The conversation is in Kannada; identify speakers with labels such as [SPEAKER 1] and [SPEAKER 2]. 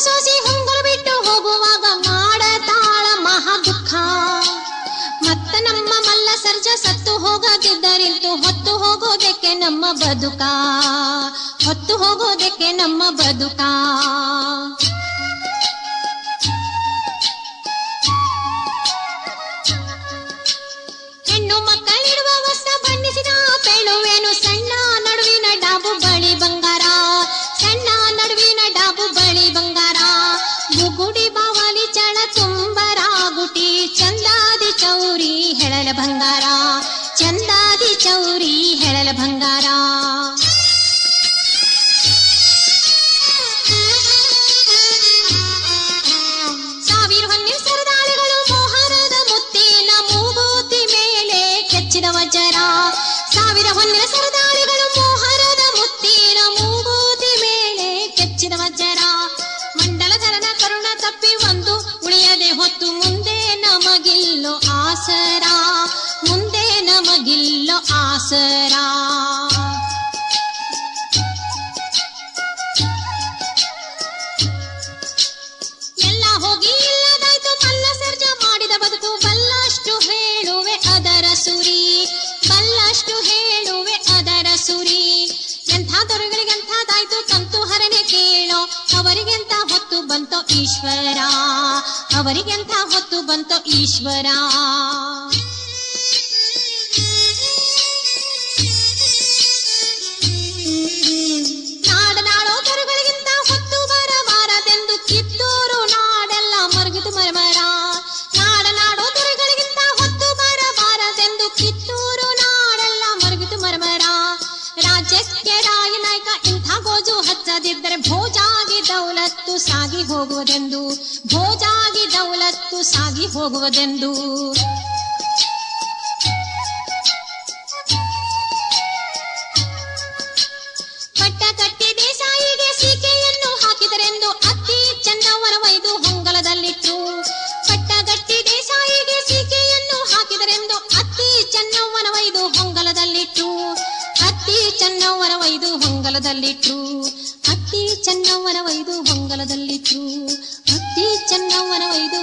[SPEAKER 1] ಸೋಸಿ ಹಂಗರು ಬಿಟ್ಟು ಹೋಗುವಾಗ ಮಾಡತಾಳ ಮಹಾ ದುಃಖ. ಮತ್ತ ನಮ್ಮ ಮಲ್ಲ ಸರ್ಜ ಸತ್ತು ಹೋಗದಿದ್ದರಿಂತು ಹೊತ್ತು ಹೋಗೋದಕ್ಕೆ ನಮ್ಮ ಬದುಕ. ಹೊತ್ತು ಹೋಗೋದಕ್ಕೆ ನಮ್ಮ ಬದುಕ. ಬುಗುಡಿ ಬಾವಲಿ ಚಳ ತುಂಬರಾಗುಟಿ ಚಂದಾದಿ ಚೌರಿ ಹೆಳಲ ಬಂಗಾರ ಚಂದಾದಿ ಚೌರಿ ಹೆಳಲ ಬಂಗಾರ. ಸಾವಿರ ಹೊನ್ನಿನ ತಪ್ಪಿ ಒಂದು ಉಳಿಯದೆ ಹೊತ್ತು ಮುಂದೆ ನಮಗಿಲ್ಲೋ ಆಸರ. ಮುಂದೆ ನಮಗಿಲ್ಲೋ ಆಸರ. ಎಲ್ಲ ಹೋಗಿ ಇಲ್ಲದಾಯ್ತು ಮಲ್ಲ ಸರ್ಜ ಮಾಡಿದ ಬದುಕು, ಬಲ್ಲಷ್ಟು ಹೇಳುವೆ ಅದರ ಸುರಿ. ಈಶ್ವರ. ಅವರಿಗೆಂತ ಹೊತ್ತು ಬಂತೋ ಈಶ್ವರ. ನಾಡನಾಡೋ ಭೋ ಹೊತ್ತು ಬರಬಾರದೆಂದು ಕಿತ್ತೂರು ನಾಡೆಲ್ಲ ಮರುಗಿತು ಮರಮರ. ನಾಡನಾಡೋ ದೊರೆಗಳಿಗಿಂತ ಹೊತ್ತು ಬರಬಾರದೆಂದು ಕಿತ್ತೂರು ನಾಡೆಲ್ಲ ಮರುಗಿತು ಮರಮರ. ರಾಜ್ಯಕ್ಕೆ ರಾಯ ಇಂಥ ಗೋಜು ಹಚ್ಚದಿದ್ದರೆ ಸಾಗಿ ಹೋಗುವುದೆಂದು ಭೋಜಾಗಿ ದೌಲತ್ತು ಸಾಗಿ ಹೋಗುವುದೆಂದು ಪಟ್ಟ ಕಟ್ಟಿ ದೇಸಾಯಿಗೆ ಸೀಕೆಯನ್ನು ಹಾಕಿದರೆಂದು ಅತ್ತಿ ಚಂದವನ ವೈದು ಹೊಂಗಲದಲ್ಲಿಟ್ಟು ಪಟ್ಟ ಗಟ್ಟಿ ದೇಸಾಯಿಗೆ ಸೀಕೆಯನ್ನು ಹಾಕಿದರೆಂದು ಅತ್ತಿ ಚೆನ್ನವ್ವನ ಒಯ್ದು ಹೊಂಗಲದಲ್ಲಿಟ್ಟು ಅತ್ತಿ ಚೆನ್ನವ್ವನ ಒಯ್ದು ಹೊಂಗಲದಲ್ಲಿಟ್ರು. ಅತ್ತಿ ಚೆನ್ನವ್ವನ ಒಯ್ದು ಹೊಂಗಲದಲ್ಲಿಟ್ರು ಅತ್ತಿ ಚೆನ್ನವನ ಒಯ್ದು